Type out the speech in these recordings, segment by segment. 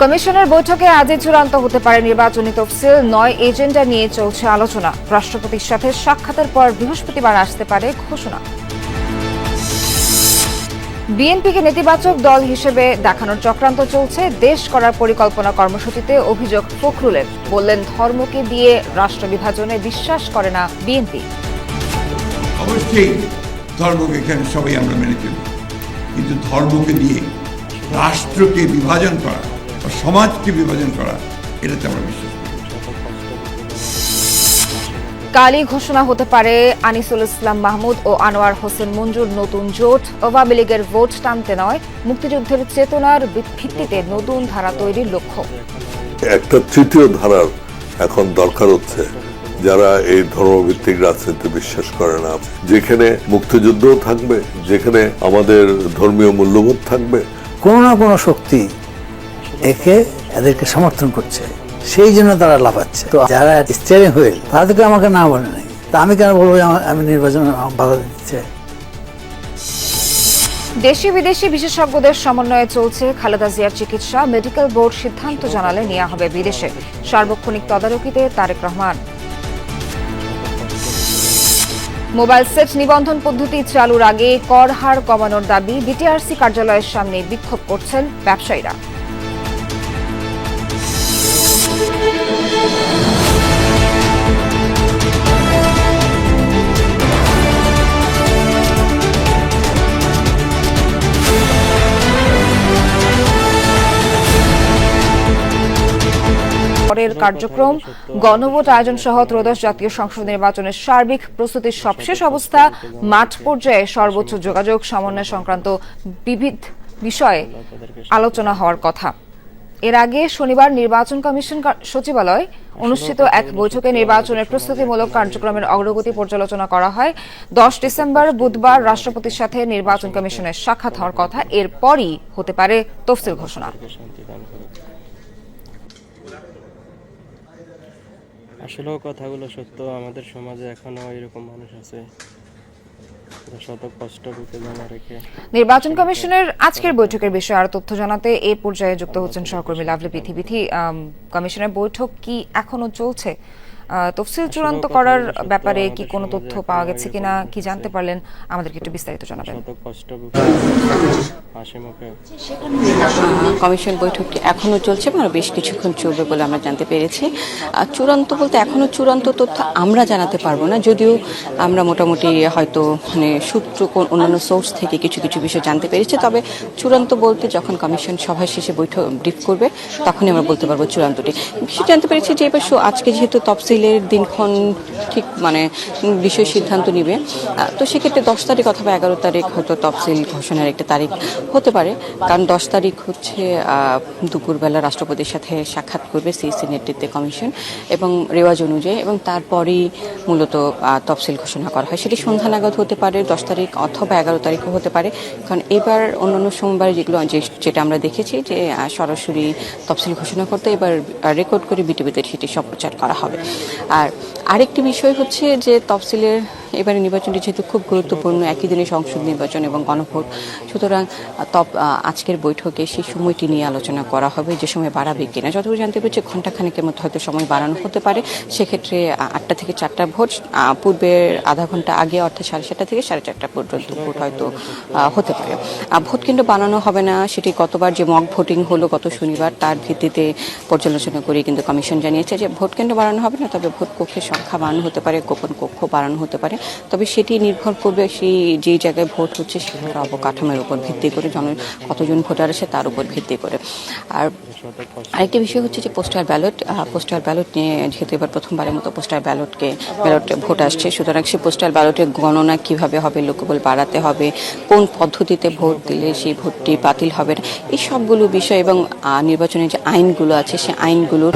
কমিশনের বৈঠকে আজই চূড়ান্ত হতে পারে নির্বাচনী তফসিল। নয় এজেন্ডা নিয়ে চলছে আলোচনা। রাষ্ট্রপতির সাথে সাক্ষাতের পর বৃহস্পতিবার আসতে পারে ঘোষণা। বিএনপিকে নেতিবাচক দল হিসেবে দেখানোর চক্রান্ত চলছে। দেশ করার পরিকল্পনা কর্মসূচিতে অভিযোগ ফখরুলের। বললেন, ধর্মকে দিয়ে রাষ্ট্র বিভাজনে বিশ্বাস করে না বিএনপি। অবশ্যই ধর্মকে এখানে সবাই আমরা মেনে চলি। কিন্তু ধর্মকে দিয়ে রাষ্ট্রকে বিভাজন করা বা সমাজকে বিভাজন করা এটাতে আমরা বিশ্বাস কালই ঘোষণা হতে পারে আনিসুল ইসলাম মাহমুদ ও আনোয়ার হোসেন মঞ্জুর নতুন জোট। আওয়ামী লীগের ভোট টানতে নয় মুক্তিযুদ্ধের চেতনার ভিত্তিতে নতুন ধারা তৈরির লক্ষ্য। একটা তৃতীয় ধারার এখন দরকার হচ্ছে যারা এই ধর্মভিত্তিক রাজনীতি বিশ্বাস করে না। যেখানে মুক্তিযুদ্ধও থাকবে যেখানে আমাদের ধর্মীয় মূল্যবোধ থাকবে। কোনো না কোনো শক্তি একে এদেরকে সমর্থন করছে। সেই জন্য তারা লাফাচ্ছে। তো যারা স্টিয়ারিং হুইল তাদেরকে আমাকে না বলে নাই। তা আমি কেন বলব আমি নির্বাচন বাধা দিচ্ছে? দেশি বিদেশি বিশেষজ্ঞদের সমন্বয়ে চলছে খালেদা জিয়ার চিকিৎসা। মেডিকেল বোর্ড সিদ্ধান্ত জানালে নেওয়া হবে বিদেশে। সার্বক্ষণিক তদারকিতে তারেক রহমান। মোবাইল সেট নিবন্ধন পদ্ধতি চালুর আগে কর হার কমানোর দাবি বিটিআরসি কার্যালয়ের সামনে বিক্ষোভ করছেন ব্যবসায়ীরা। পরের কার্যক্রম, গণভোট আয়োজন সহ ত্রয়োদশ জাতীয় সংসদ নির্বাচনের সার্বিক প্রস্তুতির সবশেষ অবস্থা, মাঠ পর্যায়ে সর্বোচ্চ যোগাযোগ, সমন্বয় সংক্রান্ত বিবিধ বিষয়ে আলোচনা হওয়ার কথা। এর আগে শনিবার নির্বাচন কমিশন সচিবালয় অনুষ্ঠিত এক বৈঠকে নির্বাচনের প্রস্তুতিমূলক কার্যক্রমের অগ্রগতি পর্যালোচনা করা হয়। দশ ডিসেম্বর বুধবার রাষ্ট্রপতির সাথে নির্বাচন কমিশনের সাক্ষাৎ হওয়ার কথা। এরপরই হতে পারে তফসিল ঘোষণা। আসলেও কথাগুলো সত্য। আমাদের সমাজে এখনও এরকম মানুষ আছে যারা শত কষ্ট বিবেচনা রেখে নির্বাচন কমিশনের আজকের বৈঠকের বিষয়ে আরও তথ্য জানাতে এ পর্যায়ে যুক্ত হচ্ছেন সহকর্মী লাভলি পৃথিবীথি। কমিশনের বৈঠক কি এখনও চলছে? তফসিল চূড়ান্ত করার ব্যাপারে কি কোনো তথ্য পাওয়া গেছে কিনা কি জানতে পারলেন? আমাদেরকে একটু বিস্তারিত জানাবেন। কমিশন বৈঠকটি এখনও চলছে আরও বেশ কিছুক্ষণ চলবে বলে আমরা জানতে পেরেছি। আর চূড়ান্ত বলতে এখনও চূড়ান্ত তথ্য আমরা জানাতে পারব না যদিও আমরা মোটামুটি হয়তো মানে সূত্র কোন অন্যান্য সোর্স থেকে কিছু কিছু বিষয় জানতে পেরেছি। তবে চূড়ান্ত বলতে যখন কমিশন সভা শেষে বৈঠক ব্রিফ করবে তখনই আমরা বলতে পারব চূড়ান্তটি। বিষয় জানতে পেরেছি যে এবার শো- আজকে যেহেতু তফসিলের দিনক্ষণ ঠিক মানে বিষয় সিদ্ধান্ত নিবে। তো সেক্ষেত্রে দশ তারিখ অথবা এগারো তারিখ হয়তো তফসিল ঘোষণার একটা তারিখ হতে পারে। কারণ দশ তারিখ হচ্ছে দুপুরবেলা রাষ্ট্রপতির সাথে সাক্ষাৎ করবে সিইসি নেতৃত্বে কমিশন এবং রেওয়াজ অনুযায়ী এবং তারপরেই মূলত তফসিল ঘোষণা করা হয়। সেটি সন্ধ্যা নাগাদ হতে পারে, দশ তারিখ অথবা এগারো তারিখও হতে পারে। কারণ এবার অন্যান্য সোমবার যেগুলো যেটা আমরা দেখেছি যে সরাসরি তফসিল ঘোষণা করতে এবার রেকর্ড করে বিটিভিতে সেটি সম্প্রচার করা হবে। আর আরেকটি বিষয় হচ্ছে যে তফসিলের এবারে নির্বাচনটি যেহেতু খুব গুরুত্বপূর্ণ, একই দিনে সংসদ নির্বাচন এবং গণভোট। সুতরাং তপ আজকের বৈঠকে সেই সময়টি নিয়ে আলোচনা করা হবে, যে সময় বাড়াবে কিনা। যতটুকু জানতে পেরেছি ঘন্টাখানেকের মধ্যে হয়তো সময় বাড়ানো হতে পারে। সেক্ষেত্রে আটটা থেকে চারটা ভোট পূর্বের আধা ঘণ্টা আগে, অর্থাৎ সাড়ে সাতটা থেকে সাড়ে চারটা পর্যন্ত ভোট হয়তো হতে পারে। ভোট কেন্দ্র বানানো হবে না, সেটি গতবার যে মক ভোটিং হলো গত শনিবার, তার ভিত্তিতে পর্যালোচনা করে কিন্তু কমিশন জানিয়েছে যে ভোট কেন্দ্র বাড়ানো হবে না তবে ভোট কক্ষের সংখ্যা বাড়ানো হতে পারে, গোপন কক্ষ বাড়ানো হতে পারে। তবে সেটি নির্ভর করবে সেই যে জায়গায় ভোট হচ্ছে সেখানকার অবকাঠামোর উপর ভিত্তি করে, জন কতজন ভোটার আছে তার উপর ভিত্তি করে। আর আরেকটি বিষয় হচ্ছে যে পোস্টার ব্যালট পোস্টার ব্যালট নিয়ে যেহেতু এবার প্রথমবারের মতো পোস্টার ব্যালটকে, ব্যালট ভোট আসছে, সুতরাং সেই পোস্টাল ব্যালটের গণনা কীভাবে হবে, লোকবল বাড়াতে হবে, কোন পদ্ধতিতে ভোট দিলে সেই ভোটটি বাতিল হবে, এই সবগুলো বিষয় এবং নির্বাচনের যে আইনগুলো আছে সেই আইনগুলোর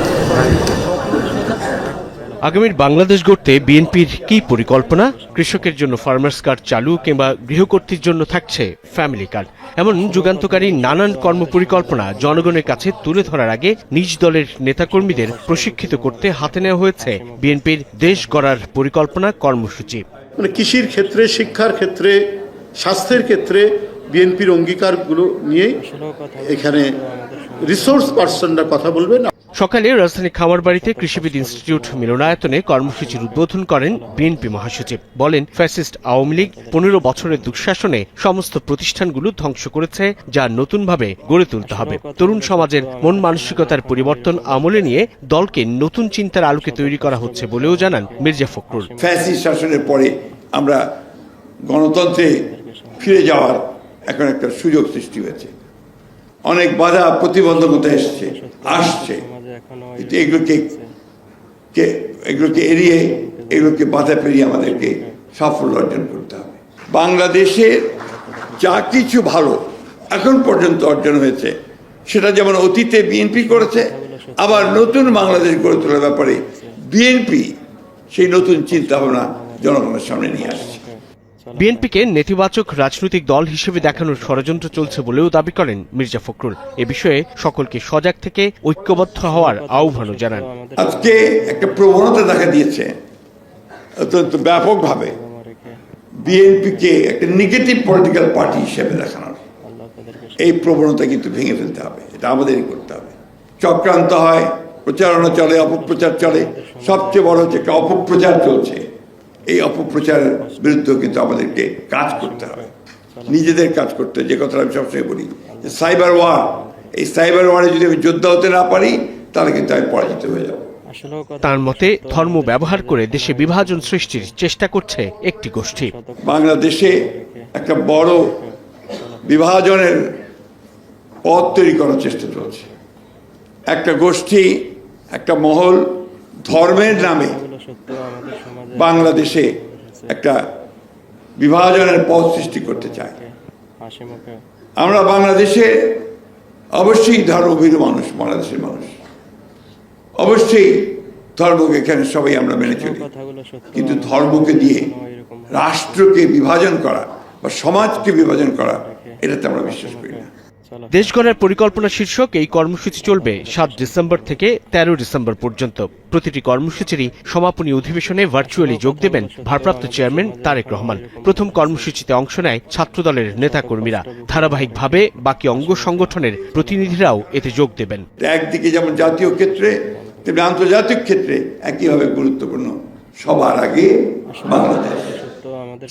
আগামীর বাংলাদেশ গড়তে বিএনপির কি পরিকল্পনা? কৃষকের জন্য ফার্মার্স কার্ড চালু কিংবা গৃহকর্তীর জন্য থাকছে ফ্যামিলি কার্ড এমন যুগান্তকারী নানান কর্মপরিকল্পনা জনগণের কাছে তুলে ধরার আগে নিজ দলের নেতাকর্মীদের প্রশিক্ষিত করতে হাতে নেওয়া হয়েছে বিএনপির দেশ গড়ার পরিকল্পনা কর্মসূচি। মানে কৃষির ক্ষেত্রে, শিক্ষার ক্ষেত্রে, স্বাস্থ্যের ক্ষেত্রে বিএনপির অঙ্গীকারগুলো নিয়েই কথা এখানে রিসোর্স পার্সনরা কথা বলবেন। সকালে রাজধানী খামারবাড়িতে কৃষিবিদ ইনস্টিটিউট মিলনায়তনে কর্মসূচির উদ্বোধন করেন বিএনপি মহাসচিব। বলেন ফ্যাসিস্ট আওয়ামী লীগ পনেরো বছরের দুঃশাসনে সমস্ত প্রতিষ্ঠানগুলো ধ্বংস করেছে যা নতুনভাবে গড়ে তুলতে হবে। তরুণ সমাজের মন মানসিকতার পরিবর্তন আমলে নিয়ে দলকে নতুন চিন্তার আলোকে তৈরি করা হচ্ছে বলেও জানান মির্জা ফখরুল। ফ্যাসি শাসনের পরে আমরা গণতন্ত্রে ফিরে যাওয়ার এখন একটা সুযোগ সৃষ্টি হয়েছে। অনেক বাধা প্রতিবন্ধকতা এসছে, আসছে। এগুলোকে কে, এগুলোকে এড়িয়ে, এগুলোকে বাধা পেরিয়ে আমাদেরকে সাফল্য অর্জন করতে হবে। বাংলাদেশে যা কিছু ভালো এখন পর্যন্ত অর্জন হয়েছে, সেটা যেমন অতীতে বিএনপি করেছে, আবার নতুন বাংলাদেশ গড়ে তোলার ব্যাপারে বিএনপি সেই নতুন চিন্তা ভাবনা জনগণের সামনে নিয়ে আসছে। বিএনপিকে নেতিবাচক রাজনৈতিক দল হিসেবে দেখানোর ষড়যন্ত্র চলছে বলেও দাবি করেন মির্জা ফখরুল। এ বিষয়ে সকলকে সজাগ থেকে ঐক্যবদ্ধ হওয়ার আহ্বানও জানান। আজকে একটা প্রবণতা দেখা দিয়েছে, অত্যন্ত ব্যাপকভাবে। বিএনপিকে একটা নেগেটিভ পলিটিক্যাল পার্টি হিসেবে দেখানোর। এই প্রবণতা কিন্তু ভেঙে ফেলতে হবে, এটা আমাদেরই করতে হবে। চক্রান্ত হয় প্রচারণা চলে অপপ্রচার চলে। সবচেয়ে বড় হচ্ছে একটা অপপ্রচার চলছে। এই অপপ্রচারের বিরুদ্ধেও কিন্তু আমাদেরকে কাজ করতে হবে। নিজেদের কাজ করতে যে কথাটা আমি সবসময় বলি যে সাইবার ওয়ার এই সাইবার ওয়ারে যদি আমি যোদ্ধা হতে না পারি তাহলে কিন্তু আমি পরাজিত হয়ে যাব। তার মতে ধর্ম ব্যবহার করে দেশে বিভাজন সৃষ্টির চেষ্টা করছে একটি গোষ্ঠী। বাংলাদেশে একটা বড় বিভাজনের পথ তৈরি করার চেষ্টা চলছে। একটা গোষ্ঠী একটা মহল ধর্মের নামে বাংলাদেশে একটা বিভাজনের পথ সৃষ্টি করতে চায়। আমরা বাংলাদেশে অবশ্যই ধর্মভীর মানুষ বাংলাদেশের মানুষ। অবশ্যই ধর্মকে এখানে সবাই আমরা মেনে চলি। কিন্তু ধর্মকে দিয়ে রাষ্ট্রকে বিভাজন করা বা সমাজকে বিভাজন করা এটাতে আমরা বিশ্বাস করি দেশ গড়ার পরিকল্পনা শীর্ষক এই কর্মসূচি চলবে সাত ডিসেম্বর থেকে তেরো ডিসেম্বর পর্যন্ত। প্রতিটি কর্মসূচিরই সমাপনী অধিবেশনে ভার্চুয়ালি যোগ দেবেন ভারপ্রাপ্ত চেয়ারম্যান তারেক রহমান। প্রথম কর্মসূচিতে অংশ নেয় ছাত্রদলের নেতাকর্মীরা। ধারাবাহিকভাবে বাকি অঙ্গ সংগঠনের প্রতিনিধিরাও এতে যোগ দেবেন। একদিকে যেমন জাতীয় ক্ষেত্রে তেমনি আন্তর্জাতিক ক্ষেত্রে একইভাবে গুরুত্বপূর্ণ। সবার আগে বাংলাদেশ।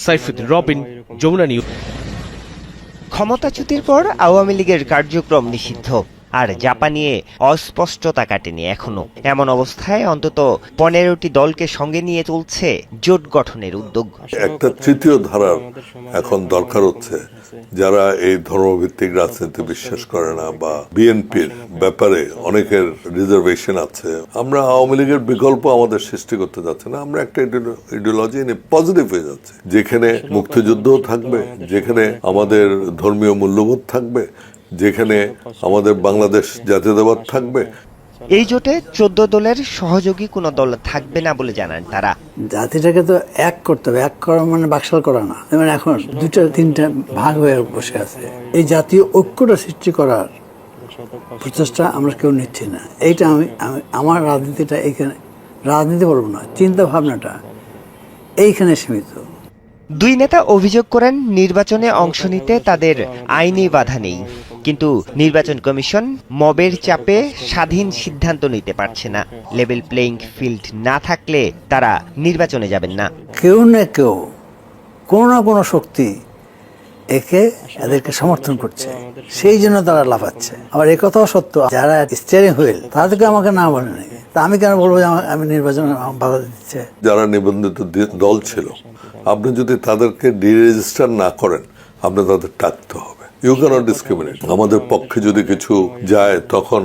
সাইফুদ্দিন রবিন যমুনা নিউজ। ক্ষমতাচ্যুতির পর আওয়ামী লীগের কার্যক্রম নিষিদ্ধ। আর জাপানিয়ে অস্পষ্টতা কাটেনি এখনও। এমন অবস্থায় অন্তত পনেরোটি দলকে সঙ্গে নিয়ে চলছে জোট গঠনের উদ্যোগ। একটা তৃতীয় ধারার এখন দরকার হচ্ছে। যারা এই ধর্মভিত্তিক রাজনীতি বিশ্বাস করে না বা বিএনপির ব্যাপারে অনেকের রিজার্ভেশন আছে আমরা আওয়ামী লীগের বিকল্প আমাদের সৃষ্টি করতে যাচ্ছে না। আমরা একটা ইডিওলজি নিয়ে পজিটিভ হয়ে যাচ্ছে। যেখানে মুক্তিযুদ্ধও থাকবে যেখানে আমাদের ধর্মীয় মূল্যবোধ থাকবে যেখানে আমাদের বাংলাদেশ জাতীয়তাবাদ থাকবে এই জোটে চোদ্দ দলের সহযোগী কোনো দল থাকবে না বলে জানান তারা। জাতিটাকে তো এক করতে হবে এক করা মানে বাকশাল করা না। যেমন এখন দুটা তিনটা ভাগ হয়ে বসে আছে। এই জাতীয় ঐক্যটা সৃষ্টি করার প্রচেষ্টা আমরা কেউ নিচ্ছি না। এইটা আমি আমি আমার রাজনীতিটা এইখানে রাজনীতি বলব না চিন্তা ভাবনাটা এইখানে সীমিত। দুই নেতা অভিযোগ করেন নির্বাচনে অংশ নিতে তাদের আইনি বাধা নেই। কিন্তু নির্বাচন কমিশন মবের চাপে স্বাধীন সিদ্ধান্ত নিতে পারছে না। লেভেল প্লেইং ফিল্ড না থাকলে তারা নির্বাচনে যাবেন না। কেউ না কেউ কোনো না কোনো শক্তি একে এদেরকে সমর্থন করছে। সেই জন্য তারা লাফাচ্ছে। আবার একথাও সত্য যারা স্টিয়ারিং হুইল তাদেরকে আমাকে না বলে নাই। তা আমি কেন বলব যে আমি নির্বাচনে বাধা দিচ্ছে? যারা নিবন্ধিত দল ছিল আপনি যদি তাদেরকে ডিরেজিস্টার না করেন আপনি তাদের টাকতে হবে। ইউ ক্যানট ডিসক্রিমিনেট আমাদের পক্ষে যদি কিছু যায়, তখন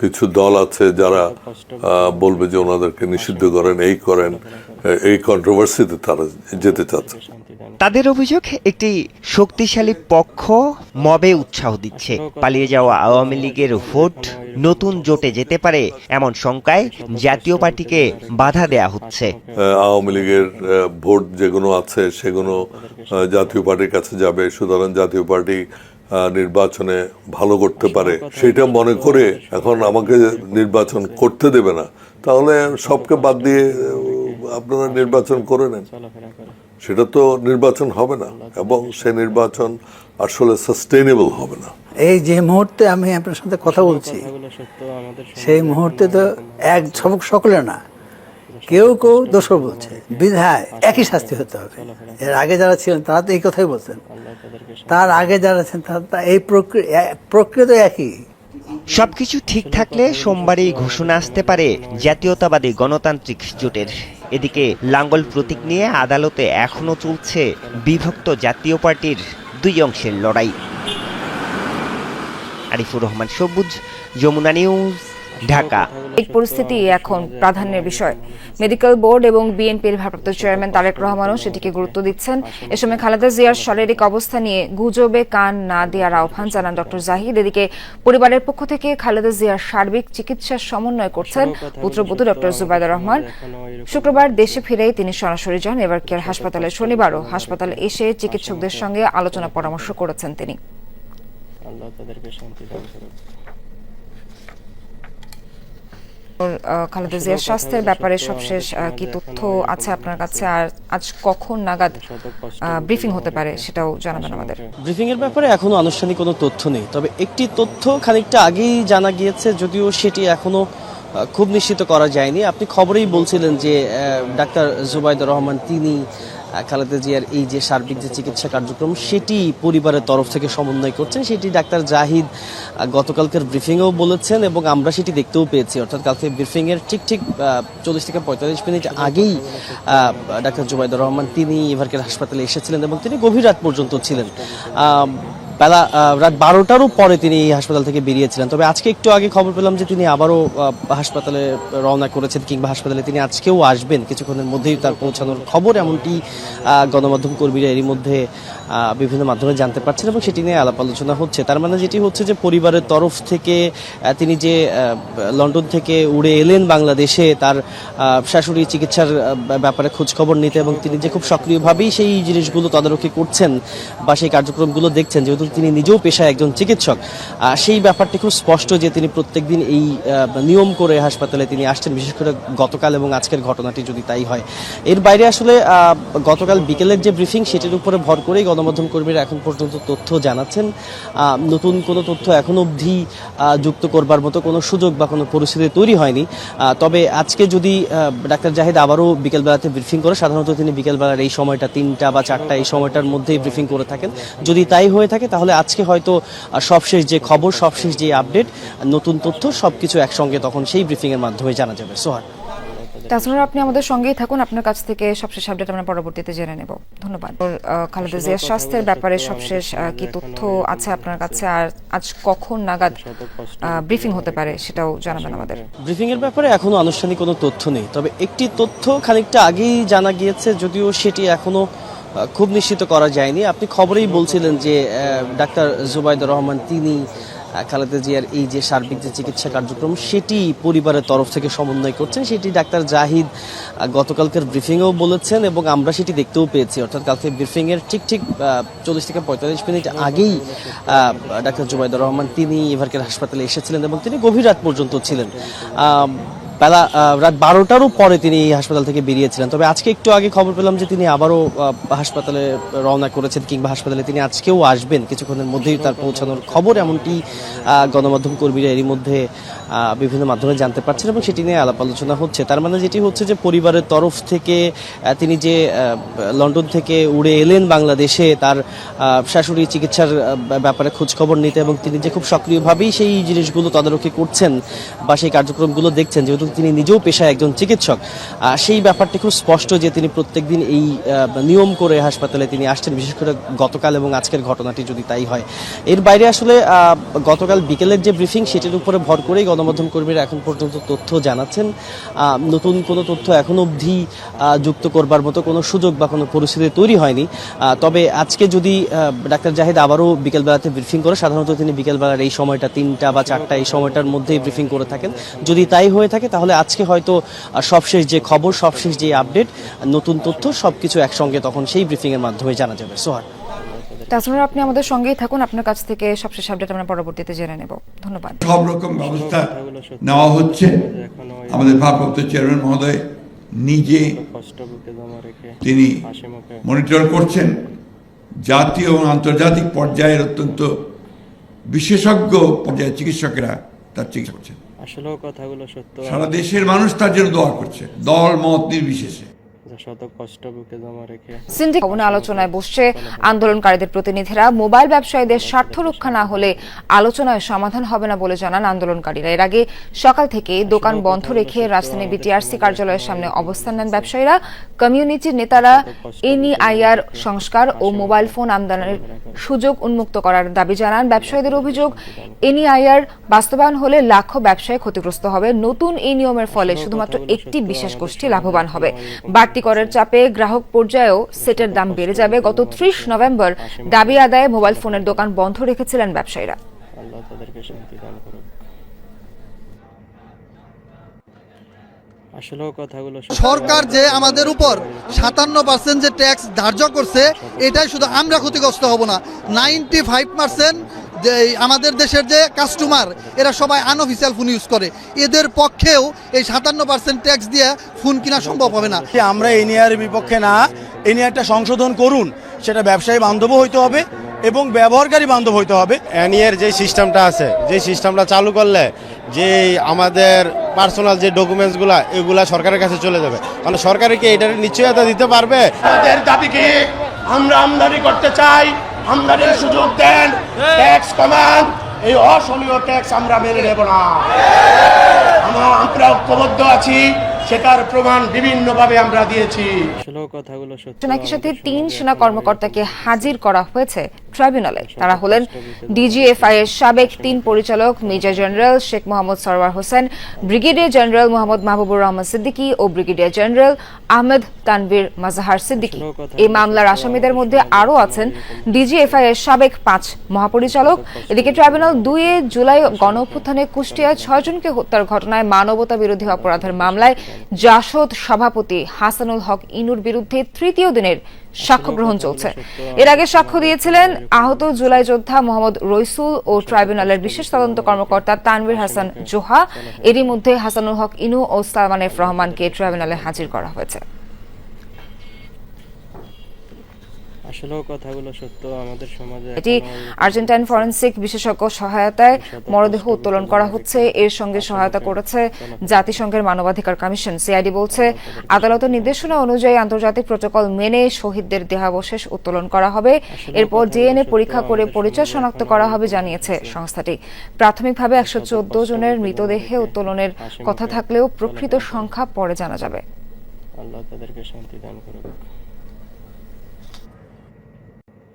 কিছু দল আছে যারা বলবে যে ওনাদেরকে নিষিদ্ধ করেন, এই করেন। এই কন্ট্রোভার্সিতে তারা যেতে চাচ্ছে। তাদের অভিযোগ একটি শক্তিশালী পক্ষ মবে উৎসাহ দিচ্ছে। পালিয়ে যাওয়া আওয়ামী লীগের ভোট নতুন জোটে যেতে পারে এমন শঙ্কায় জাতীয় পার্টিকে বাধা দেয়া হচ্ছে। আওয়ামী লীগের ভোট যেগুলো আছে সেগুলো জাতীয় পার্টির কাছে যাবে। সুতরাং জাতীয় পার্টি নির্বাচনে ভালো করতে পারে। সেটা মনে করে এখন আমাকে নির্বাচন করতে দেবে না। তাহলে সবকে বাদ দিয়ে আপনারা নির্বাচন করে নেন। সেটা তো নির্বাচন হবে না এবং সে নির্বাচন আসলে সাস্টেনেবল হবে না। এই যে মুহূর্তে আমি আপনার সাথে কথা বলছি সেই মুহূর্তে তো এক সব সকলে না। কেউ কেউ দোষর বলছে বিধায় একই শাস্তি হতে হবে। এর আগে যারা ছিলেন তারা তো এই কথাই বলছেন। তার আগে যারা আছেন তারা তা এই প্রক্রিয়া প্রক্রিয়া তো একই। সবকিছু ঠিক থাকলে সোমবারই ঘোষণা আসতে পারে জাতীয়তাবাদী গণতান্ত্রিক জোটের। এদিকে লাঙ্গল প্রতীক নিয়ে আদালতে এখনও চলছে বিভক্ত জাতীয় পার্টির দুই অংশের লড়াই। আরিফুর রহমান সবুজ, যমুনা নিউজ ঢাকা। এই পরিস্থিতি এখন প্রাধান্যের বিষয়। মেডিকেল বোর্ড এবং বিএনপির ভারপ্রাপ্ত চেয়ারম্যান তারেক রহমানও সেটিকে গুরুত্ব দিচ্ছেন। এ সময় খালেদা জিয়ার শারীরিক অবস্থা নিয়ে গুজবে কান না দেওয়ার আহ্বান জানান ডক্টর জাহিদ। এদিকে পরিবারের পক্ষ থেকে খালেদা জিয়ার সার্বিক চিকিৎসার সমন্বয় করছেন পুত্রবধূ ডক্টর জুবাইদা রহমান। শুক্রবার দেশে ফিরেই তিনি সরাসরি যান। এবার কেয়ার হাসপাতালে শনিবারও হাসপাতালে এসে চিকিৎসকদের সঙ্গে আলোচনা পরামর্শ করেছেন তিনি। আল্লাহ তাদেরকে শান্তি দান করুন খালেদা জিয়ার স্বাস্থ্যের ব্যাপারে সবশেষ কি তথ্য আছে আপনার কাছে? আর আজ কখন নাগাদ ব্রিফিং হতে পারে সেটাও জানাবেন আমাদের। ব্রিফিং এর ব্যাপারে এখনও আনুষ্ঠানিক কোনো তথ্য নেই। তবে একটি তথ্য খানিকটা আগেই জানা গিয়েছে যদিও সেটি এখনও খুব নিশ্চিত করা যায়নি। আপনি খবরেই বলছিলেন যে ডাক্তার জুবাইদুর রহমান তিনি খালেদা জিয়ার এই যে সার্বিক যে চিকিৎসা কার্যক্রম, সেটি পরিবারের তরফ থেকে সমন্বয় করছেন। সেটি ডাক্তার জাহিদ গতকালকের ব্রিফিংয়েও বলেছেন এবং আমরা সেটি দেখতেও পেয়েছি। অর্থাৎ কালকে ব্রিফিংয়ের ঠিক ঠিক চল্লিশ থেকে পঁয়তাল্লিশ মিনিট আগেই ডাক্তার জুবাইদুর রহমান তিনি এভারকের হাসপাতালে এসেছিলেন এবং তিনি গভীর রাত পর্যন্ত ছিলেন। বেলা রাত বারোটারও পরে তিনি এই হাসপাতাল থেকে বেরিয়েছিলেন। তবে আজকে একটু আগে খবর পেলাম যে তিনি আবারও হাসপাতালে রওনা করেছেন কিংবা হাসপাতালে তিনি আজকেও আসবেন। কিছুক্ষণের মধ্যেই তার পৌঁছানোর খবর, এমনটি গণমাধ্যম কর্মীরা এরই মধ্যে বিভিন্ন মাধ্যমে জানতে পারছেন এবং সেটি নিয়ে আলাপ আলোচনা হচ্ছে। তার মানে যেটি হচ্ছে যে পরিবারের তরফ থেকে তিনি যে লন্ডন থেকে উড়ে এলেন বাংলাদেশে, তার শাশুড়ি চিকিৎসার ব্যাপারে খোঁজ খবর নিতে এবং তিনি যে খুব সক্রিয়ভাবেই সেই জিনিসগুলো তদারকি করছেন বা সেই কার্যক্রমগুলো দেখছেন, যেহেতু তিনি নিজেও পেশায় একজন চিকিৎসক। সেই ব্যাপারটি খুব স্পষ্ট যে তিনি প্রত্যেকদিন এই নিয়ম করে হাসপাতালে তিনি আসছেন, বিশেষ করে গতকাল এবং আজকের ঘটনাটি যদি তাই হয়। এর বাইরে আসলে গতকাল বিকেলের যে ব্রিফিং সেটির উপরে ভর করেই গণমাধ্যম কর্মীরা এখন পর্যন্ত তথ্য জানাচ্ছেন। নতুন কোনো তথ্য এখন অবধি যুক্ত করবার মতো কোনো সুযোগ বা কোনো পরিস্থিতি তৈরি হয়নি। তবে আজকে যদি ডাক্তার জাহিদ আবারও বিকেলবেলাতে ব্রিফিং করে, সাধারণত তিনি বিকেলবেলার এই সময়টা, তিনটা বা চারটা এই সময়টার মধ্যেই ব্রিফিং করে থাকেন। যদি তাই হয়ে থাকে, তাহলে আজকে হয়তো সবশেষ যে খবর সবশেষ যে আপডেট নতুন তথ্য সবকিছু একসঙ্গে তখন সেই ব্রিফিং এর মাধ্যমে জানা যাবে। সোহান। তাছাড়া আপনি আমাদের সঙ্গেই থাকুন আপনার কাছ থেকে সবশেষ আপডেট আমরা পরবর্তীতে জেনে নেব। ধন্যবাদ। খালেদা জিয়ার স্বাস্থ্যের ব্যাপারে সবশেষ কি তথ্য আছে আপনার কাছে? আর আজ কখন নাগাদ ব্রিফিং হতে পারে সেটাও জানাবেন আমাদের। ব্রিফিং এর ব্যাপারে এখনও আনুষ্ঠানিক কোনো তথ্য নেই তবে একটি তথ্য খানিকটা আগেই জানা গিয়েছে যদিও সেটি এখনও খুব নিশ্চিত করা যায়নি। আপনি খবরেই বলছিলেন যে ডাক্তার জুবাইদুর রহমান, তিনি খালেদা জিয়ার এই যে সার্বিক যে চিকিৎসা কার্যক্রম, সেটি পরিবারের তরফ থেকে সমন্বয় করছেন। সেটি ডাক্তার জাহিদ গতকালকের ব্রিফিংয়েও বলেছেন এবং আমরা সেটি দেখতেও পেয়েছি। অর্থাৎ কালকে ব্রিফিংয়ের ঠিক ঠিক চল্লিশ থেকে পঁয়তাল্লিশ মিনিট আগেই ডাক্তার জুবাইদুর রহমান, তিনি এভারকের হাসপাতালে এসেছিলেন এবং তিনি গভীর রাত পর্যন্ত ছিলেন। বেলা রাত বারোটারও পরে তিনি এই হাসপাতাল থেকে বেরিয়েছিলেন। তবে আজকে একটু আগে খবর পেলাম যে তিনি আবারও হাসপাতালে রওনা করেছেন কিংবা হাসপাতালে তিনি আজকেও আসবেন। কিছুক্ষণের মধ্যেই তার পৌঁছানোর খবর, এমনটি গণমাধ্যম কর্মীরা এরই মধ্যে বিভিন্ন মাধ্যমে জানতে পারছেন এবং সেটি নিয়ে আলাপ আলোচনা হচ্ছে। তার মানে যেটি হচ্ছে যে পরিবারের তরফ থেকে তিনি যে লন্ডন থেকে উড়ে এলেন বাংলাদেশে, তার শাশুড়ি চিকিৎসার ব্যাপারে খোঁজ খবর নিতে এবং তিনি যে খুব সক্রিয়ভাবেই সেই জিনিসগুলো তদারকি করছেন বা সেই কার্যক্রমগুলো দেখছেন, যেহেতু তিনি নিজেও পেশায় একজন চিকিৎসক। সেই ব্যাপারটি খুব স্পষ্ট যে তিনি প্রত্যেকদিন এই নিয়ম করে হাসপাতালে তিনি আসছেন, বিশেষ করে গতকাল এবং আজকের ঘটনাটি যদি তাই হয়। এর বাইরে আসলে গতকাল বিকেলের যে ব্রিফিং সেটির উপরে ভর করেই গণমাধ্যম কর্মীরা এখন পর্যন্ত তথ্য জানাচ্ছেন। নতুন কোনো তথ্য এখন অবধি যুক্ত করবার মতো কোনো সুযোগ বা কোনো পরিস্থিতি তৈরি হয়নি। তবে আজকে যদি ডাক্তার জাহিদ আবারও বিকেলবেলাতে ব্রিফিং করে, সাধারণত তিনি বিকেলবেলার এই সময়টা, তিনটা বা চারটা এই সময়টার মধ্যেই ব্রিফিং করে থাকেন। যদি তাই হয়ে থাকে, তাহলে আজকে হয়তো সবশেষ যে খবর সবশেষ যে আপডেট নতুন তথ্য সবকিছু একসঙ্গে তখন সেই ব্রিফিং এর মাধ্যমে জানা যাবে। সোহান। তাছাড়া আপনি আমাদের সঙ্গেই থাকুন আপনার কাছ থেকে সবশেষ আপডেট আমরা পরবর্তীতে জেনে নেব। ধন্যবাদ। সব রকম ব্যবস্থা নেওয়া হচ্ছে। আমাদের ভারপ্রাপ্ত চেয়ারম্যান মহোদয় নিজে তিনি মনিটর করছেন। জাতীয় এবং আন্তর্জাতিক পর্যায়ের অত্যন্ত বিশেষজ্ঞ পর্যায়ের চিকিৎসকেরা তার চিকিৎসা করছেন। আসলেও কথাগুলো সত্য। সারা দেশের মানুষ তার জন্য দোয়া করছে। দল মত নির্বিশেষে। শত ভবনে আলোচনায় বসছে আন্দোলনকারীদের প্রতিনিধিরা। মোবাইল ব্যবসায়ীদের স্বার্থ রক্ষা না হলে আলোচনায় সমাধান হবে না বলে জানান আন্দোলনকারীরা। এর আগে সকাল থেকে দোকান বন্ধ রেখে রাজধানী বিটিআরসি কার্যালয়ের সামনে অবস্থান নেন ব্যবসায়ীরা। কমিউনিটির নেতারা এনইআইআর সংস্কার ও মোবাইল ফোন আমদানির সুযোগ উন্মুক্ত করার দাবি জানান। ব্যবসায়ীদের অভিযোগ, এনইআইআর বাস্তবায়ন হলে লাখো ব্যবসায়ী ক্ষতিগ্রস্ত হবে। নতুন এই নিয়মের ফলে শুধুমাত্র একটি বিশেষ গোষ্ঠী লাভবান হবে। বাড়তি করের চাপে গ্রাহক পর্যায়েও সেটের দাম বেড়ে যাবে। গত ত্রিশ নভেম্বর দাবি আদায়ে মোবাইল ফোনের দোকান বন্ধ রেখেছিলেন ব্যবসায়ীরা। আল্লাহ তাদেরকে শান্তি দান করুক। আসলেও কথাগুলো সত্য। সরকার যে আমাদের উপর সাতান্ন পার্সেন্ট যে ট্যাক্স ধার্য করছে এটাই শুধু আমরা ক্ষতিগ্রস্ত হব না। নাইনটি ফাইভ পার্সেন্ট যে এই আমাদের দেশের যে কাস্টমার এরা সবাই আনঅফিসিয়াল ফোন ইউজ করে। এদের পক্ষেও এই সাতান্ন পার্সেন্ট ট্যাক্স দিয়ে ফোন কিনা সম্ভব হবে না। আমরা এই নিয়ার বিপক্ষে না একটা সংশোধন করুন সেটা ব্যবসায়ী বান্ধবও হইতে হবে এবং ব্যবহারকারী বান্ধব হইতে হবে। অ্যানিয়ার যে সিস্টেমটা আছে যে সিস্টেমটা চালু করলে যে আমাদের পার্সোনাল যে ডকুমেন্টসগুলো এগুলা সরকারের কাছে চলে যাবে। মানে সরকারে কি এটার নিশ্চয়তা দিতে পারবে? আমাদের দাবি কি আমরা আমদানি করতে চাই আমদানির সুযোগ দেন। ট্যাক্স কমান। এই অসমীয় ট্যাক্স আমরা মেনে নেব না। আমরা আমরা ঐক্যবদ্ধ আছি। সেটার প্রমাণ বিভিন্নভাবে আমরা দিয়েছি। কথাগুলো সাথে তিন সেনা কর্মকর্তাকে হাজির করা হয়েছে ট্রাইব্যুনালে। তারা হলেন ডিজিএফআই এর সাবেক তিন পরিচালক major general Sheikh Mohammad Sarwar Hossain brigadier general Mohammad Mahbubur Rahman Siddiqui ও ব্রিগেডিয়ার জেনারেল আহমেদ তানভীর মাজাহার সিদ্দিকী। এই মামলার আসামিদের মধ্যে আরও আছেন ডিজিএফআই এর সাবেক পাঁচ মহাপরিচালক। এদিকে ট্রাইব্যুনাল দুয়ে জুলাই গণ অভ্যুত্থানে কুষ্টিয়ায় ছয়জনকে হত্যার ঘটনায় মানবতা বিরোধী অপরাধের মামলায় জাসদ সভাপতি হাসানুল হক ইনুর বিরুদ্ধে তৃতীয় দিনের সাক্ষ্য গ্রহণ চলছে। এর আগে সাক্ষ্য দিয়েছিলেন আহত জুলাই যোদ্ধা মোহাম্মদ রইসুল ও ট্রাইব্যুনালের বিশেষ তদন্ত কর্মকর্তা তানভীর হাসান জোহা। এরই মধ্যে হাসানুল হক ইনু ও সালমান এফ রহমানকে ট্রাইব্যুনালে হাজির করা হয়েছে। আসলেও কথাগুলো সত্য আমাদের সমাজে এটি আর্জেন্টাইন ফরেন্সিক বিশেষজ্ঞ সহায়তায় মরদেহ উত্তোলন করা হচ্ছে। এর সঙ্গে সহায়তা করেছে জাতিসংঘের মানবাধিকার কমিশন। সিআইডি বলছে আদালতের নির্দেশনা অনুযায়ী আন্তর্জাতিক প্রোটোকল মেনে শহীদদের দেহাবশেষ উত্তোলন করা হবে। এরপর ডিএনএ পরীক্ষা করে পরিচয় শনাক্ত করা হবে জানিয়েছে সংস্থাটি। প্রাথমিকভাবে একশো চোদ্দ জনের মৃতদেহে উত্তোলনের কথা থাকলেও প্রকৃত সংখ্যা পরে জানা যাবে। আল্লাহ তাদেরকে শান্তি দান করুক।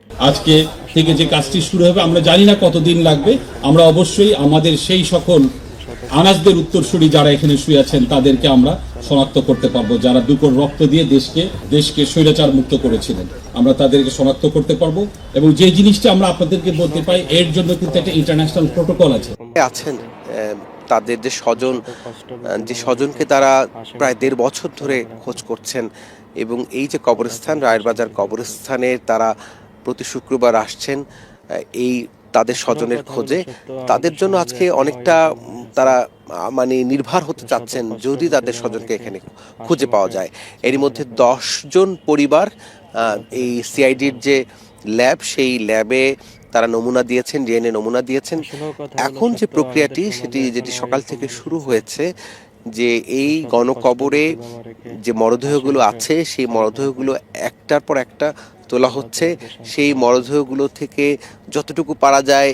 আজকে থেকে যে কাজটি শুরু হবে, আমরা জানি না কতদিন লাগবে। আমরা অবশ্যই আমাদের সেই সকল আনাজদের উত্তরসূরি যারা এখানে শুয়ে আছেন, তাদেরকে আমরা শনাক্ত করতে পারব। যারা দুকর রক্ত দিয়ে দেশকে দেশকে স্বৈরাচার মুক্ত করেছিলেন, আমরা তাদেরকে শনাক্ত করতে পারব। এবং যে জিনিসটা আমরা আপনাদেরকে বলতে পাই এর জন্য কিন্তু একটা ইন্টারন্যাশনাল প্রোটোকল আছে। আছেন তাদের যে স্বজন যে স্বজনকে তারা প্রায় দেড় বছর ধরে খোঁজ করছেন এবং এই যে কবরস্থান রায়েরবাজার কবরস্থানে তারা প্রতি শুক্রবার আসছেন এই তাদের স্বজনের খোঁজে। তাদের জন্য আজকে অনেকটা তারা মানে নির্ভর হতে চাচ্ছেন যদি তাদের স্বজনকে এখানে খুঁজে পাওয়া যায়। এরই মধ্যে দশ জন পরিবার এই সিআইডির যে ল্যাব সেই ল্যাবে তারা নমুনা দিয়েছেন ডিএনএ নমুনা দিয়েছেন। এখন যে প্রক্রিয়াটি সেটি যেটি সকাল থেকে শুরু হয়েছে যে এই গণকবরে যে মরদেহগুলো আছে সেই মরদেহগুলো একটার পর একটা তোলা হচ্ছে। সেই মরদেহগুলো থেকে যতটুকু পারা যায়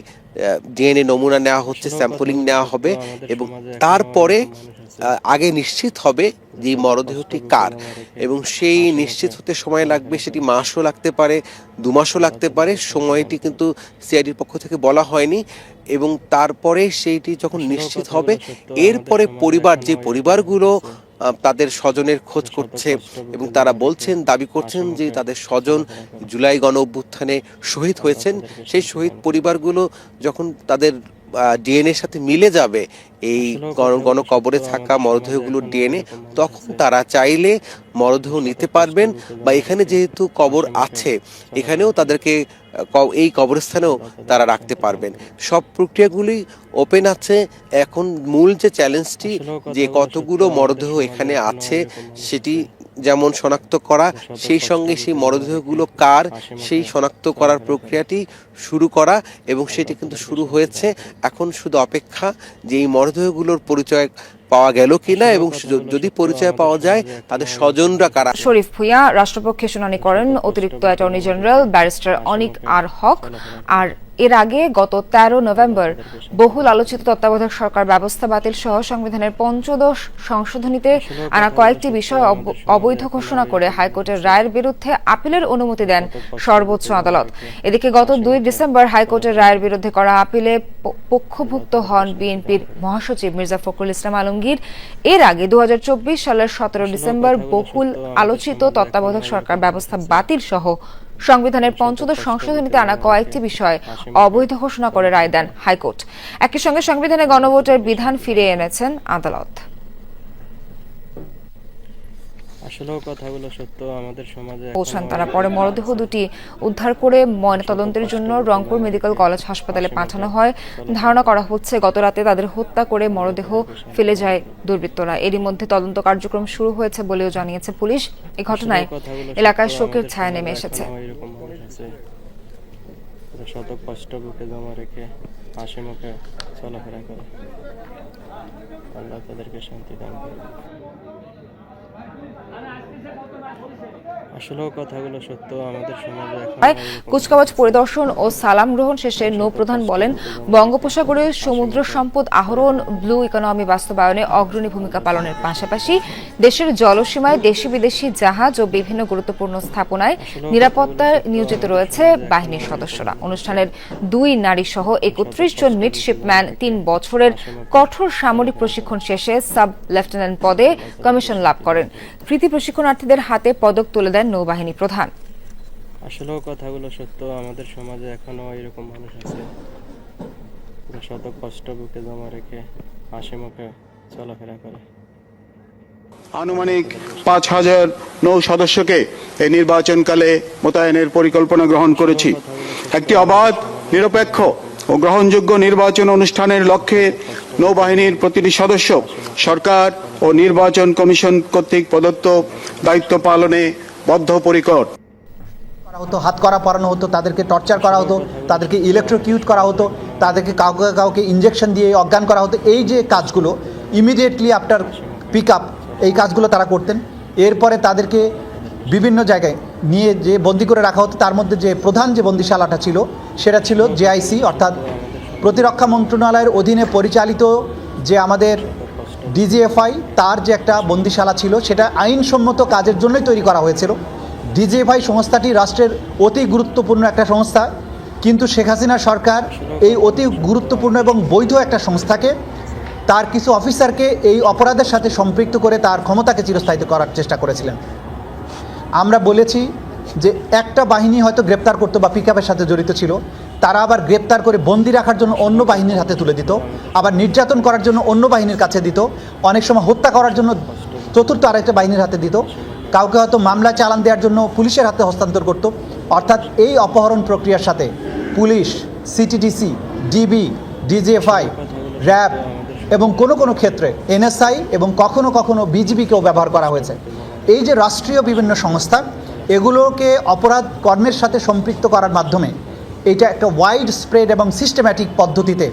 ডিএনএ নমুনা নেওয়া হচ্ছে স্যাম্পলিং নেওয়া হবে এবং তারপরে আগে নিশ্চিত হবে যে মরদেহটি কার। এবং সেই নিশ্চিত হতে সময় লাগবে সেটি মাসও লাগতে পারে দু মাসও লাগতে পারে সময়টি কিন্তু সিআইডির পক্ষ থেকে বলা হয়নি এবং তারপরে সেইটি যখন নিশ্চিত হবে এরপরে পরিবার যে পরিবারগুলো তাদের স্বজনের খোঁজ করছে এবং তারা বলছেন দাবি করছেন যে তাদের স্বজন জুলাই গণ অভ্যুত্থানে শহীদ হয়েছেন। সেই শহীদ পরিবারগুলো যখন তাদের ডিএনএর সাথে মিলে যাবে এই গণ- গণকবরে থাকা মরদেহগুলোর ডিএনএ তখন তারা চাইলে মরদেহ নিতে পারবেন বা এখানে যেহেতু কবর আছে এখানেও তাদেরকে এই কবরস্থানেও তারা রাখতে পারবেন। সব প্রক্রিয়াগুলি ওপেন আছে। এখন মূল যে চ্যালেঞ্জটি যে কতগুলো মরদেহ এখানে আছে সেটি যেমন শনাক্ত করা সেই সঙ্গে সেই মরদেহগুলো কার সেই শনাক্ত করার প্রক্রিয়াটি শুরু করা এবং সেটি কিন্তু শুরু হয়েছে। এখন শুধু অপেক্ষা যে এই মরদেহগুলোর পরিচয় পাওয়া গেল কিনা এবং যদি পরিচয় পাওয়া যায় তাদের স্বজনরা কারা? শরীফ ভুইয়া রাষ্ট্রপক্ষে শুনানি করেন অতিরিক্ত attorney general barrister Anik R Haque. আর এর আগে গত তেরো নভেম্বর বহুল আলোচিত তত্ত্বাবধায়ক সরকার ব্যবস্থা বাতিল সহ সংবিধানের পঞ্চদশ সংশোধনীতে আনা কয়েকটি বিষয় অব- অবৈধ ঘোষণা করে হাইকোর্টের রায়ের বিরুদ্ধে আপিলের অনুমতি দেন সর্বোচ্চ আদালত। এদিকে গত দুই ডিসেম্বর হাইকোর্টের রায়ের বিরুদ্ধে করা আপিলে পক্ষভুক্ত হন বিএনপির মহাসচিব মির্জা ফখরুল ইসলাম আলমগীর। এর আগে দু হাজার চব্বিশ সালের সতেরো ডিসেম্বর বহুল আলোচিত তত্ত্বাবধায়ক সরকার ব্যবস্থা বাতিল সহ সংবিধানের পঞ্চদশ সংশোধনীতে আনা কয়েকটি বিষয় অবৈধ ঘোষণা করে রায় দেন হাইকোর্ট। একই সঙ্গে সংবিধানে গণভোটের বিধান ফিরে এনেছেন আদালত। আসলেও কথাগুলো সত্য আমাদের সমাজে পৌঁছান তারা পরে মরদেহ দুটি উদ্ধার করে ময়নাতদন্তের জন্য রংপুর মেডিকেল কলেজ হাসপাতালে পাঠানো হয়। ধারণা করা হচ্ছে গতরাতে তাদের হত্যা করে মরদেহ ফেলে যায় দুর্বৃত্তরা। এরই মধ্যে তদন্ত কার্যক্রম শুরু হয়েছে বলেও জানিয়েছে পুলিশ। এই ঘটনায় এলাকায় শোকের ছায়া নেমে এসেছে। শত কষ্ট বুকে জমা রেখে হাসি মুখে চলাফেরা করে। আল্লাহ তাদেরকে শান্তি দান করে আসলেও কথাগুলো সত্য আমাদের সমাজে এখন কুচকাওয়াজ পরিদর্শন ও সালাম গ্রহণ শেষে নৌপ্রধান বলেন বঙ্গোপসাগরে সমুদ্র সম্পদ আহরণ ব্লু ইকোনমি বাস্তবায়নে অগ্রণী ভূমিকা পালনের পাশাপাশি দেশের জলসীমায় দেশি বিদেশি জাহাজ ও বিভিন্ন গুরুত্বপূর্ণ স্থাপনায় নিরাপত্তায় নিয়োজিত রয়েছে বাহিনীর সদস্যরা। অনুষ্ঠানের দুই নারী সহ একত্রিশ জন মিডশিপম্যান তিন বছরের কঠোর সামরিক প্রশিক্ষণ শেষে সাব লেফটেন্যান্ট পদে কমিশন লাভ করেন। কৃতি প্রশিক্ষণার্থীদের হাতে পদক তুলে দেন নৌবাহিনী প্রধান। আসলেও কথাগুলো সত্য আমাদের সমাজে এখনও এরকম মানুষ আছে শত কষ্ট বুকে জমা রেখে হাসি মুখে চলাফেরা করে। আনুমানিক পাঁচ হাজার নৌ সদস্যকে এই নির্বাচনকালে মোতায়েনের পরিকল্পনা গ্রহণ করেছি। একটি অবাধ নিরপেক্ষ ও গ্রহণযোগ্য নির্বাচন অনুষ্ঠানের লক্ষ্যে নৌবাহিনীর প্রতিটি সদস্য সরকার ও নির্বাচন কমিশন কর্তৃক প্রদত্ত দায়িত্ব পালনে বদ্ধপরিকর। করা হতো, হাত করা পরানো হতো, তাদেরকে টর্চার করা হতো, তাদেরকে ইলেকট্রোকিউট করা হতো, তাদেরকে কাউকে কাউকে ইঞ্জেকশন দিয়ে অজ্ঞান করা হতো। এই যে কাজগুলো ইমিডিয়েটলি আফটার পিক আপ এই কাজগুলো তারা করতেন। এরপরে তাদেরকে বিভিন্ন জায়গায় নিয়ে যে বন্দি করে রাখা হতো, তার মধ্যে যে প্রধান যে বন্দিশালাটা ছিল, সেটা ছিল জেআইসি অর্থাৎ প্রতিরক্ষা মন্ত্রণালয়ের অধীনে পরিচালিত যে আমাদের ডিজিএফআই, তার যে একটা বন্দিশালা ছিল, সেটা আইনসম্মত কাজের জন্যই তৈরি করা হয়েছিল। ডিজিএফআই সংস্থাটি রাষ্ট্রের অতি গুরুত্বপূর্ণ একটা সংস্থা। কিন্তু শেখ হাসিনা সরকার এই অতি গুরুত্বপূর্ণ এবং বৈধ একটা সংস্থাকে, তার কিছু অফিসারকে এই অপরাধের সাথে সম্পৃক্ত করে তার ক্ষমতাকে চিরস্থায়িত করার চেষ্টা করেছিলেন। আমরা বলেছি যে একটা বাহিনী হয়তো গ্রেপ্তার করতো বা পিক সাথে জড়িত ছিল। তারা আবার গ্রেপ্তার করে বন্দি রাখার জন্য অন্য বাহিনীর হাতে তুলে দিত, আবার নির্যাতন করার জন্য অন্য বাহিনীর কাছে দিত, অনেক সময় হত্যা করার জন্য চতুর্থ আরেকটা বাহিনীর হাতে দিত। কাউকে হয়তো মামলা চালান দেওয়ার জন্য পুলিশের হাতে হস্তান্তর করত। অর্থাৎ এই অপহরণ প্রক্রিয়ার সাথে police CTDC DB DGFI RAB এবং কোনো কোনো ক্ষেত্রে এনএসআই এবং কখনো কখনো বিজিবিকেও ব্যবহার করা হয়েছে। এই যে রাষ্ট্রীয় বিভিন্ন সংস্থা, এগুলোকে অপরাধ কর্মের সাথে সম্পৃক্ত করার মাধ্যমে এটা একটা ওয়াইড স্প্রেড এবং সিস্টেম্যাটিক পদ্ধতিতে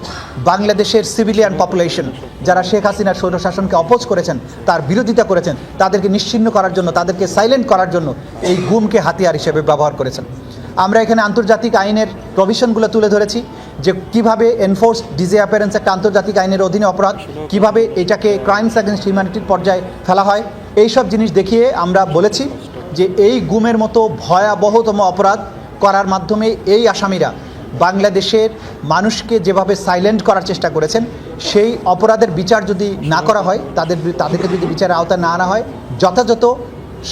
বাংলাদেশের সিভিলিয়ান পপুলেশন যারা শেখ হাসিনার স্বৈরশাসনকে অপোজ করেছেন, তার বিরোধিতা করেছেন, তাদেরকে নিশ্চিহ্ন করার জন্য, তাদেরকে সাইলেন্ট করার জন্য এই গুমকে হাতিয়ার হিসেবে ব্যবহার করেছেন। আমরা এখানে আন্তর্জাতিক আইনের প্রভিশনগুলো তুলে ধরেছি যে কীভাবে এনফোর্স ডিজে অ্যাপারেন্স একটা আন্তর্জাতিক আইনের অধীনে অপরাধ, কীভাবে এটাকে ক্রাইমস অ্যাগেন্স্ট হিউম্যানিটির পর্যায়ে ফেলা হয় এই সব জিনিস দেখিয়ে আমরা বলেছি যে এই গুমের মতো ভয়াবহতম অপরাধ করার মাধ্যমে এই আসামিরা বাংলাদেশের মানুষকে যেভাবে সাইলেন্ট করার চেষ্টা করেছেন, সেই অপরাধের বিচার যদি না করা হয়, তাদের তাদেরকে যদি বিচারের আওতায় না আনা হয়, যথাযথ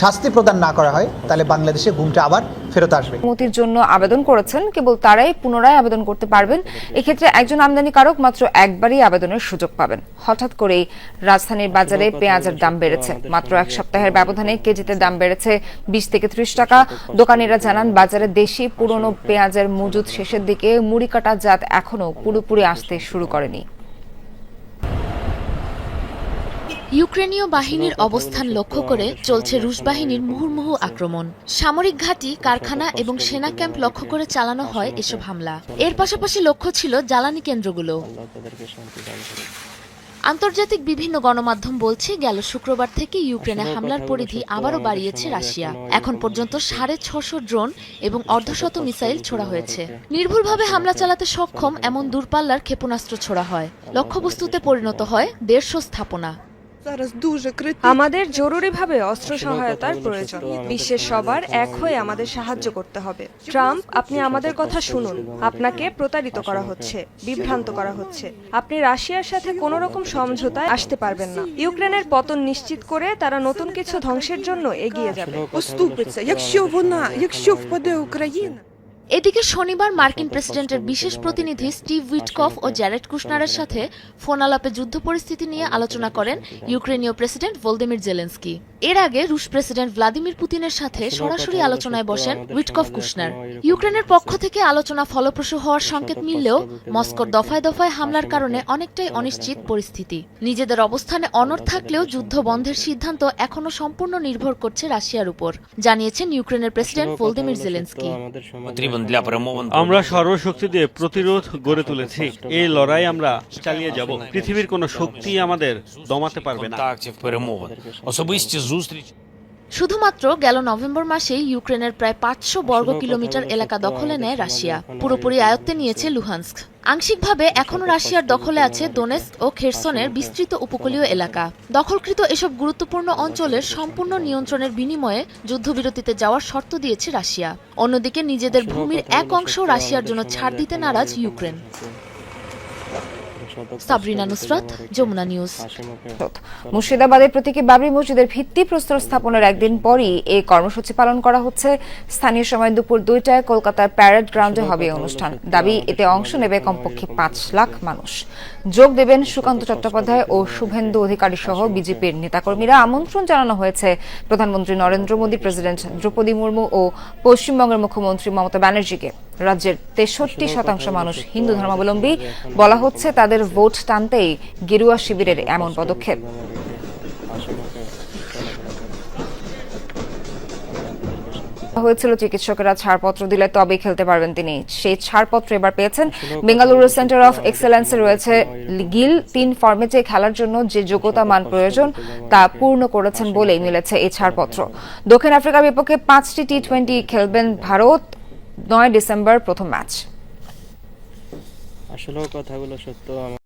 শাস্তি প্রদান না করা হয়, তাহলে বাংলাদেশে ঘুমটা আবার ফেরত আসবে। অনুমতির জন্য আবেদন করেছেন, কেবল তারাই পুনরায় আবেদন করতে পারবেন। এক্ষেত্রে একজন আমদানিকারক মাত্র একবারই আবেদনের সুযোগ পাবেন। হঠাৎ করেই রাজধানীর বাজারে পেঁয়াজের দাম বেড়েছে। মাত্র এক সপ্তাহের ব্যবধানে কেজিতে দাম বেড়েছে বিশ থেকে ত্রিশ টাকা। দোকানিরা জানান, বাজারে দেশি পুরনো পেঁয়াজের মজুদ শেষের দিকে মুড়ি কাটা জাত এখনও পুরোপুরি আসতে শুরু করেনি। ইউক্রেনীয় বাহিনীর অবস্থান লক্ষ্য করে চলছে রুশ বাহিনীর মুহুর্মুহু আক্রমণ। সামরিক ঘাঁটি কারখানা এবং সেনা ক্যাম্প লক্ষ্য করে চালানো হয় এসব হামলা। এর পাশাপাশি লক্ষ্য ছিল জ্বালানি কেন্দ্রগুলো। আন্তর্জাতিক বিভিন্ন গণমাধ্যম বলছে গেল শুক্রবার থেকে ইউক্রেনে হামলার পরিধি আবারও বাড়িয়েছে রাশিয়া। এখন পর্যন্ত সাড়ে ছশো ড্রোন এবং অর্ধশত মিসাইল ছোড়া হয়েছে। নির্ভুলভাবে হামলা চালাতে সক্ষম এমন দূরপাল্লার ক্ষেপণাস্ত্র ছোড়া হয়। লক্ষ্যবস্তুতে পরিণত হয় দেড়শো স্থাপনা। আমাদের জরুরিভাবে অস্ত্র সহায়তার প্রয়োজন বিশ্বের সবার এক হয়ে আমাদের সাহায্য করতে হবে ট্রাম্প আপনি আমাদের কথা শুনুন আপনাকে প্রতারিত করা হচ্ছে বিভ্রান্ত করা হচ্ছে আপনি রাশিয়ার সাথে কোনো রকম সমঝোতায় আসতে পারবেন না ইউক্রেনের পতন নিশ্চিত করে তারা নতুন কিছু ধ্বংসের জন্য এগিয়ে যাবে Поступиться, якщо вона, якщо впаде Україна. এদিকে শনিবার মার্কিন প্রেসিডেন্টের বিশেষ প্রতিনিধি স্টিভ উইটকফ ও জ্যারেড কুশনারের সাথে ফোন আলাপে যুদ্ধ পরিস্থিতি নিয়ে আলোচনা করেন ইউক্রেনীয় প্রেসিডেন্ট ভলদিমির জেলেন্সকি। এর আগে রুশ প্রেসিডেন্ট ভ্লাদিমির পুতিনের সাথে সরাসরি আলোচনায় বসেন উইটকফ কুশনার। ইউক্রেনের পক্ষ থেকে আলোচনা ফলপ্রসূ হওয়ার সংকেত মিললেও মস্কোর দফায় দফায় হামলার কারণে অনেকটাই অনিশ্চিত পরিস্থিতি। নিজেদের অবস্থানে অনড় থাকলেও যুদ্ধ বন্ধের সিদ্ধান্ত এখনও সম্পূর্ণ নির্ভর করছে রাশিয়ার উপর জানিয়েছেন ইউক্রেনের প্রেসিডেন্ট ভলদিমির জেলেন্সকি। আমরা সর্বশক্তি দিয়ে প্রতিরোধ গড়ে তুলেছি। এই লড়াই আমরা চালিয়ে যাব। পৃথিবীর কোনো শক্তি আমাদের দমাতে পারবে না। শুধুমাত্র গেল নভেম্বর মাসেই ইউক্রেনের প্রায় পাঁচশো বর্গ কিলোমিটার এলাকা দখলে নেয় রাশিয়া। পুরোপুরি আয়ত্তে নিয়েছে লুহান্স্ক। আংশিকভাবে এখনও রাশিয়ার দখলে আছে দোনেস্ক ও খেরসনের বিস্তৃত উপকূলীয় এলাকা। দখলকৃত এসব গুরুত্বপূর্ণ অঞ্চলের সম্পূর্ণ নিয়ন্ত্রণের বিনিময়ে যুদ্ধবিরতিতে যাওয়ার শর্ত দিয়েছে রাশিয়া। অন্যদিকে নিজেদের ভূমির এক অংশ রাশিয়ার জন্য ছাড় দিতে নারাজ ইউক্রেন। সাবরিনা নুসরাত, যমুনা নিউজ। মুর্শিদাবাদের প্রতীকী বাবরি মসজিদের ভিত্তি প্রস্তর স্থাপনের একদিন পরই এই কর্মসূচি পালন করা হচ্ছে। স্থানীয় সময় দুপুর দুইটায় কলকাতার প্যারেড গ্রাউন্ডে হবে অনুষ্ঠান। দাবি, এতে অংশ নেবে কমপক্ষে পাঁচ লাখ মানুষ। যোগ দেবেন সুকান্ত চট্টোপাধ্যায় ও শুভেন্দু অধিকারী সহ বিজেপির নেতাকর্মীরা। আমন্ত্রণ জানানো হয়েছে প্রধানমন্ত্রী নরেন্দ্র মোদী, প্রেসিডেন্ট দ্রৌপদী মুর্মু ও পশ্চিমবঙ্গের মুখ্যমন্ত্রী মমতা ব্যানার্জিকে। রাজ্যের তেষট্টি শতাংশ মানুষ হিন্দু ধর্মাবলম্বী। বলা হচ্ছে তাদের ভোট টানতেই গেরুয়া শিবিরের এমন পদক্ষেপ। হয়েছিল চিকিৎসকেরা ছাড়পত্র দিলে তবেই খেলতে পারবেন তিনি। সেই ছাড়পত্র এবার পেয়েছেন বেঙ্গালুরু সেন্টার অফ এক্সেলেন্সে রয়েছে গিল। তিন ফর্মেটে খেলার জন্য যে যোগ্যতা মান প্রয়োজন তা পূর্ণ করেছেন বলেই মিলেছে এই ছাড়পত্র। দক্ষিণ আফ্রিকার বিপক্ষে পাঁচটি টি টোয়েন্টি খেলবেন ভারত, নয় ডিসেম্বর প্রথম ম্যাচ। আসলেও কথাগুলো সত্য